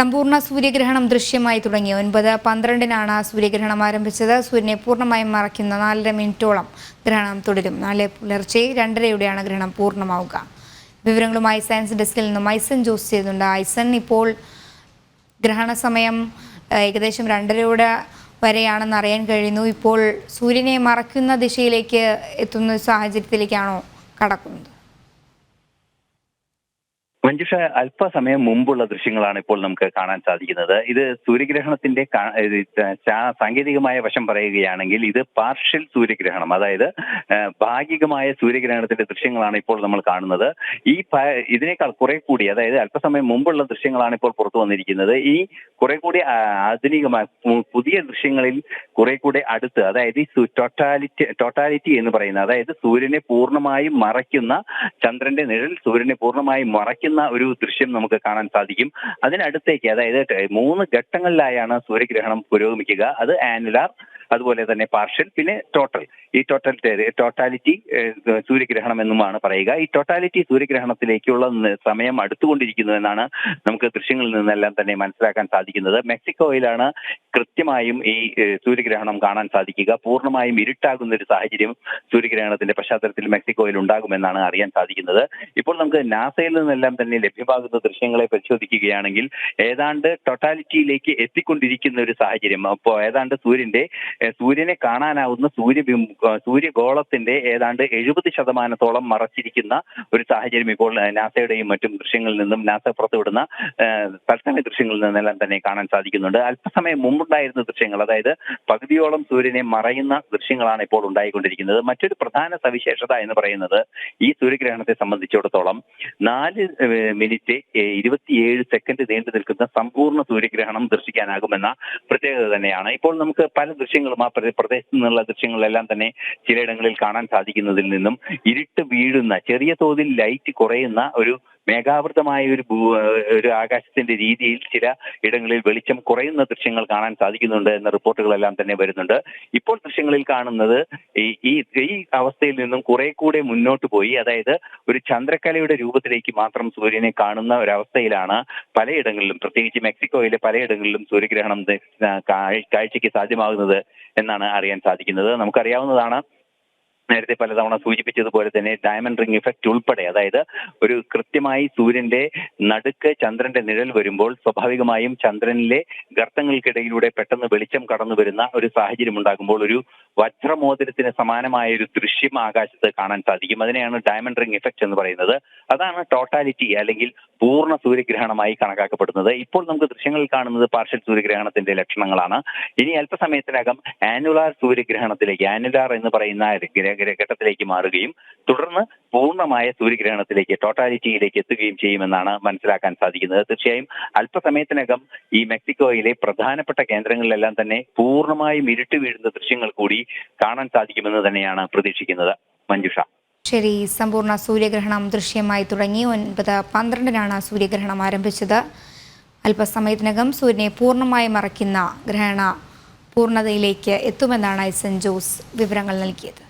സമ്പൂർണ സൂര്യഗ്രഹണം ദൃശ്യമായി തുടങ്ങി. ഒൻപത് പന്ത്രണ്ടിനാണ് സൂര്യഗ്രഹണം ആരംഭിച്ചത്. സൂര്യനെ പൂർണമായും മറയ്ക്കുന്ന നാലര മിനിറ്റോളം ഗ്രഹണം തുടരും. നാളെ പുലർച്ചെ രണ്ടരയോടെയാണ് ഗ്രഹണം പൂർണമാവുക. വിവരങ്ങളുമായി സയൻസ് ഡെസ്കിൽ നിന്നും ഐസൻ ജോസ് ചെയ്യുന്നുണ്ട് ഐസൻ ഇപ്പോൾ ഗ്രഹണ സമയം ഏകദേശം രണ്ടരയോടെ വരെയാണെന്ന് അറിയാൻ കഴിയുന്നു. ഇപ്പോൾ സൂര്യനെ മറയ്ക്കുന്ന ദിശയിലേക്ക് എത്തുന്ന സാഹചര്യത്തിലേക്കാണോ കടക്കുന്നത്? മഞ്ജുഷ അല്പസമയം മുമ്പുള്ള ദൃശ്യങ്ങളാണ് ഇപ്പോൾ നമുക്ക് കാണാൻ സാധിക്കുന്നത്. ഇത് സൂര്യഗ്രഹണത്തിന്റെ സാങ്കേതികമായ വശം പറയുകയാണെങ്കിൽ ഇത് പാർഷ്യൽ സൂര്യഗ്രഹണം. അതായത് ഭാഗികമായ സൂര്യഗ്രഹണത്തിന്റെ ദൃശ്യങ്ങളാണ് ഇപ്പോൾ നമ്മൾ കാണുന്നത്. ഈ ഇതിനേക്കാൾ കുറെ കൂടി അതായത് അല്പസമയം മുമ്പുള്ള ദൃശ്യങ്ങളാണ് ഇപ്പോൾ പുറത്തു വന്നിരിക്കുന്നത്. ഈ കുറെ കൂടി ആധുനികമായ പുതിയ ദൃശ്യങ്ങളിൽ കുറെ കൂടി അടുത്ത് അതായത് ഈ ടോട്ടാലിറ്റി ടോട്ടാലിറ്റി എന്ന് പറയുന്ന അതായത് സൂര്യനെ പൂർണമായും മറയ്ക്കുന്ന ചന്ദ്രന്റെ നിഴൽ സൂര്യനെ പൂർണമായും മറയ്ക്കുന്ന ഒരു ദൃശ്യം നമുക്ക് കാണാൻ സാധിക്കും. അതിനടുത്തേക്ക് അതായത് മൂന്ന് ഘട്ടങ്ങളിലായാണ് സൂര്യഗ്രഹണം പുരോഗമിക്കുക. അത് ആനുലാർ അതുപോലെ തന്നെ പാർഷ്യൽ പിന്നെ ടോട്ടൽ ഈ ടോട്ടൽ ടോട്ടാലിറ്റി സൂര്യഗ്രഹണം എന്നുമാണ് പറയുക. ഈ ടോട്ടാലിറ്റി സൂര്യഗ്രഹണത്തിലേക്കുള്ള സമയം അടുത്തുകൊണ്ടിരിക്കുന്നു എന്നാണ് നമുക്ക് ദൃശ്യങ്ങളിൽ നിന്നെല്ലാം തന്നെ മനസ്സിലാക്കാൻ സാധിക്കുന്നത്. മെക്സിക്കോയിലാണ് കൃത്യമായും ഈ സൂര്യഗ്രഹണം കാണാൻ സാധിക്കുക. പൂർണമായും ഇരുട്ടാകുന്ന ഒരു സാഹചര്യം സൂര്യഗ്രഹണത്തിന്റെ പശ്ചാത്തലത്തിൽ മെക്സിക്കോയിൽ ഉണ്ടാകുമെന്നാണ് അറിയാൻ സാധിക്കുന്നത്. ഇപ്പോൾ നമുക്ക് നാസയിൽ നിന്നെല്ലാം തന്നെ ലഭ്യമാകുന്ന ദൃശ്യങ്ങളെ പരിശോധിക്കുകയാണെങ്കിൽ ഏതാണ്ട് ടൊട്ടാലിറ്റിയിലേക്ക് എത്തിക്കൊണ്ടിരിക്കുന്ന ഒരു സാഹചര്യം. അപ്പോൾ ഏതാണ്ട് സൂര്യന്റെ സൂര്യനെ കാണാനാവുന്ന സൂര്യബിംബ സൂര്യഗോളത്തിന്റെ ഏതാണ്ട് എഴുപത് ശതമാനത്തോളം മറച്ചിരിക്കുന്ന ഒരു സാഹചര്യം ഇപ്പോൾ നാസയുടെയും മറ്റും ദൃശ്യങ്ങളിൽ നിന്നും നാസ പുറത്തുവിടുന്ന തത്സമയ ദൃശ്യങ്ങളിൽ നിന്നെല്ലാം തന്നെ കാണാൻ സാധിക്കുന്നുണ്ട്. അല്പസമയം മുമ്പുണ്ടായിരുന്ന ദൃശ്യങ്ങൾ അതായത് പകുതിയോളം സൂര്യനെ മറയുന്ന ദൃശ്യങ്ങളാണ് ഇപ്പോൾ ഉണ്ടായിക്കൊണ്ടിരിക്കുന്നത്. മറ്റൊരു പ്രധാന സവിശേഷത എന്ന് പറയുന്നത് ഈ സൂര്യഗ്രഹണത്തെ സംബന്ധിച്ചിടത്തോളം നാല് മിനിറ്റ് ഇരുപത്തിയേഴ് സെക്കൻഡ് നീണ്ടു നിൽക്കുന്ന സമ്പൂർണ സൂര്യഗ്രഹണം ദർശിക്കാനാകുമെന്ന പ്രത്യേകത തന്നെയാണ്. ഇപ്പോൾ നമുക്ക് പല ദൃശ്യങ്ങളും ആ പ്രദേ- പ്രദേശത്ത് നിന്നുള്ള ദൃശ്യങ്ങളെല്ലാം തന്നെ ചിലയിടങ്ങളിൽ കാണാൻ സാധിക്കുന്നതിൽ നിന്നും ഇരുട്ട് വീഴുന്ന ചെറിയ തോതിൽ ലൈറ്റ് കുറയുന്ന ഒരു മേഘാവൃതമായ ഒരു ഒരു ആകാശത്തിന്റെ രീതിയിൽ ചില ഇടങ്ങളിൽ വെളിച്ചം കുറയുന്ന ദൃശ്യങ്ങൾ കാണാൻ സാധിക്കുന്നുണ്ട് എന്ന റിപ്പോർട്ടുകളെല്ലാം തന്നെ വരുന്നുണ്ട്. ഇപ്പോൾ ദൃശ്യങ്ങളിൽ കാണുന്നത് ഈ ഈ അവസ്ഥയിൽ നിന്നും കുറെ കൂടെ മുന്നോട്ട് പോയി. അതായത് ഒരു ചന്ദ്രക്കലയുടെ രൂപത്തിലേക്ക് മാത്രം സൂര്യനെ കാണുന്ന ഒരവസ്ഥയിലാണ് പലയിടങ്ങളിലും പ്രത്യേകിച്ച് മെക്സിക്കോയിലെ പലയിടങ്ങളിലും സൂര്യഗ്രഹണം കാഴ്ചയ്ക്ക് സാധ്യമാകുന്നത് എന്നാണ് അറിയാൻ സാധിക്കുന്നത്. നമുക്കറിയാവുന്നതാണ് നേരത്തെ പലതവണ സൂചിപ്പിച്ചതുപോലെ തന്നെ ഡയമണ്ട് റിംഗ് ഇഫക്റ്റ് ഉൾപ്പെടെ അതായത് ഒരു കൃത്യമായി സൂര്യന്റെ നടുക്ക് ചന്ദ്രന്റെ നിഴൽ വരുമ്പോൾ സ്വാഭാവികമായും ചന്ദ്രനിലെ ഗർത്തങ്ങൾക്കിടയിലൂടെ പെട്ടെന്ന് വെളിച്ചം കടന്നു വരുന്ന ഒരു സാഹചര്യം ഉണ്ടാകുമ്പോൾ ഒരു വജ്രമോതിരത്തിന് സമാനമായ ഒരു ദൃശ്യം ആകാശത്ത് കാണാൻ സാധിക്കും. അതിനെയാണ് ഡയമണ്ട് റിംഗ് ഇഫക്റ്റ് എന്ന് പറയുന്നത്. അതാണ് ടോട്ടാലിറ്റി അല്ലെങ്കിൽ പൂർണ സൂര്യഗ്രഹണമായി കണക്കാക്കപ്പെടുന്നത്. ഇപ്പോൾ നമുക്ക് ദൃശ്യങ്ങളിൽ കാണുന്നത് പാർഷ്യൽ സൂര്യഗ്രഹണത്തിന്റെ ലക്ഷണങ്ങളാണ്. ഇനി അല്പസമയത്തിനകം ആനുലാർ സൂര്യഗ്രഹണത്തിലേക്ക് ആനുലാർ എന്ന് പറയുന്ന ഘട്ടത്തിലേക്ക് മാറുകയും തുടർന്ന് പൂർണമായ സൂര്യഗ്രഹണത്തിലേക്ക് ടോട്ടാലിറ്റിയിലേക്ക് എത്തുകയും ചെയ്യുമെന്നാണ് മനസ്സിലാക്കാൻ സാധിക്കുന്നത്. തീർച്ചയായും അല്പസമയത്തിനകം ഈ മെക്സിക്കോയിലെ പ്രധാനപ്പെട്ട കേന്ദ്രങ്ങളിലെല്ലാം തന്നെ പൂർണമായും ഇരുട്ട് വീഴുന്ന ദൃശ്യങ്ങൾ കൂടി കാണാൻ സാധിക്കുമെന്ന് തന്നെയാണ് പ്രതീക്ഷിക്കുന്നത്. മഞ്ജുഷ. ശരി സമ്പൂർണ സൂര്യഗ്രഹണം ദൃശ്യമായി തുടങ്ങി. ഒൻപത് പന്ത്രണ്ടിനാണ് സൂര്യഗ്രഹണം ആരംഭിച്ചത്. അല്പസമയത്തിനകം സൂര്യനെ പൂർണമായി മറയ്ക്കുന്ന ഗ്രഹണ പൂർണതയിലേക്ക് എത്തുമെന്നാണ് ഐസൻ ജോസ് വിവരങ്ങൾ നൽകിയത്.